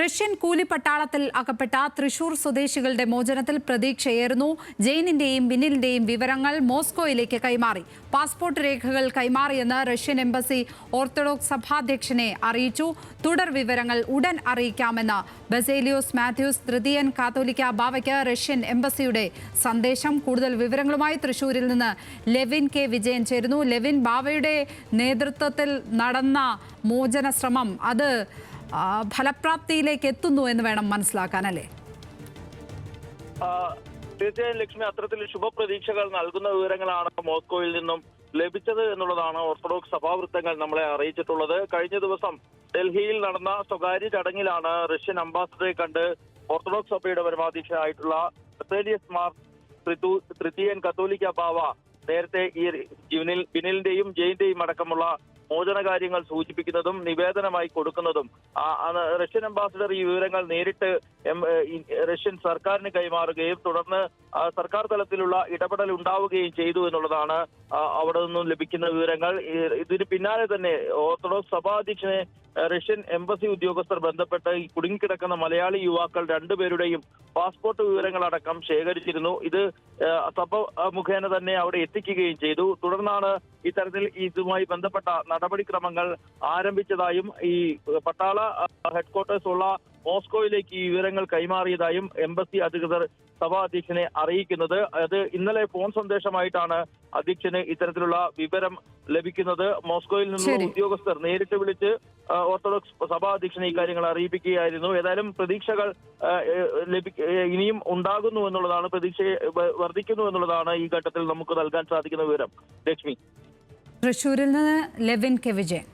Russian കൂലിപ്പട്ടാളത്തിൽ അകപ്പെട്ട തൃശൂർ സ്വദേശികളുടെ മോചനത്തിൽ പ്രതീക്ഷയേറുന്നു. ജെയിനിന്റെയും ബിനിലിന്റെയും വിവരങ്ങൾ മോസ്കോയിലേക്ക് കൈമാറി. പാസ്പോർട്ട് രേഖകൾ കൈമാറിയെന്ന് റഷ്യൻ എംബസി ഓർത്തഡോക്സ് സഭാധ്യക്ഷനെ അറിയിച്ചു. തുടർ വിവരങ്ങൾ ഉടൻ അറിയിക്കാമെന്ന് ബസേലിയോസ് മാത്യൂസ് തൃതീയൻ കാത്തോലിക്ക ബാവയ്ക്ക് റഷ്യൻ എംബസിയുടെ സന്ദേശം. കൂടുതൽ വിവരങ്ങളുമായി തൃശൂരിൽ നിന്ന് ലെവിൻ കെ. വിജയൻ ചേരുന്നു. ലെവിൻ ബാവയുടെ നേതൃത്വത്തിൽ നടന്ന മോചന ശ്രമം അത് ഫലപ്രാപ്തിയിലേക്ക് എത്തുന്നു എന്ന് വേണം മനസ്സിലാക്കാൻ അല്ലേ തീർച്ചയായും ലക്ഷ്മി അത്തരത്തിൽ ശുഭപ്രതീക്ഷകൾ നൽകുന്ന വിവരങ്ങളാണ് മോസ്കോയിൽ നിന്നും ലഭിച്ചത് എന്നുള്ളതാണ് ഓർത്തഡോക്സ് സഭാവൃത്തങ്ങൾ നമ്മളെ അറിയിച്ചിട്ടുള്ളത്. കഴിഞ്ഞ ദിവസം ഡൽഹിയിൽ നടന്ന സ്വകാര്യ ചടങ്ങിലാണ് റഷ്യൻ അംബാസഡറെ കണ്ട് ഓർത്തഡോക്സ് സഭയുടെ പരമാധ്യക്ഷനായിട്ടുള്ള ബസേലിയസ് മാർ തൃതീയൻ കത്തോലിക്ക ബാവ നേരത്തെ ഈ ബിനിൽ ബിനിലിന്റെയും ജയിന്റെയും അടക്കമുള്ള മോചന കാര്യങ്ങൾ സൂചിപ്പിക്കുന്നതും നിവേദനമായി കൊടുക്കുന്നതും. റഷ്യൻ അംബാസിഡർ ഈ വിവരങ്ങൾ നേരിട്ട് റഷ്യൻ സർക്കാരിന് കൈമാറുകയും തുടർന്ന് സർക്കാർ തലത്തിലുള്ള ഇടപെടൽ ഉണ്ടാവുകയും ചെയ്തു എന്നുള്ളതാണ് അവിടെ നിന്നും ലഭിക്കുന്ന വിവരങ്ങൾ. ഇതിന് പിന്നാലെ തന്നെ ഓർത്തഡോക്സ് സഭാധ്യക്ഷനെ ആ, റഷ്യൻ എംബസി ഉദ്യോഗസ്ഥർ ബന്ധപ്പെട്ട് ഈ കുടുങ്ങിക്കിടക്കുന്ന മലയാളി യുവാക്കൾ രണ്ടുപേരുടെയും പാസ്പോർട്ട് വിവരങ്ങളടക്കം ശേഖരിച്ചിരുന്നു. ഇത് സഭ മുഖേന തന്നെ അവിടെ എത്തിക്കുകയും ചെയ്തു. തുടർന്നാണ് ഇത്തരത്തിൽ ഇതുമായി ബന്ധപ്പെട്ട നടപടിക്രമങ്ങൾ ആരംഭിച്ചതായും ഈ പട്ടാള ഹെഡ്ക്വാർട്ടേഴ്സ് ഉള്ള മോസ്കോയിലേക്ക് ഈ വിവരങ്ങൾ കൈമാറിയതായും എംബസി അധികൃതർ സഭാ അധ്യക്ഷനെ അറിയിക്കുന്നത്. അത് ഇന്നലെ ഫോൺ സന്ദേശമായിട്ടാണ് അധ്യക്ഷന് ഇത്തരത്തിലുള്ള വിവരം ലഭിക്കുന്നത്. മോസ്കോയിൽ നിന്നുള്ള ഉദ്യോഗസ്ഥർ നേരിട്ട് വിളിച്ച് ഓർത്തഡോക്സ് സഭാ അധ്യക്ഷനെ ഇക്കാര്യങ്ങൾ അറിയിപ്പിക്കുകയായിരുന്നു. ഏതായാലും പ്രതീക്ഷകൾ ഇനിയും ഉണ്ടാകുന്നു എന്നുള്ളതാണ് പ്രതീക്ഷ വർദ്ധിക്കുന്നു എന്നുള്ളതാണ് ഈ ഘട്ടത്തിൽ നമുക്ക് നൽകാൻ സാധിക്കുന്ന വിവരം. ലക്ഷ്മി. തൃശൂരിൽ നിന്ന് ലെവിൻ കെ വിജയൻ.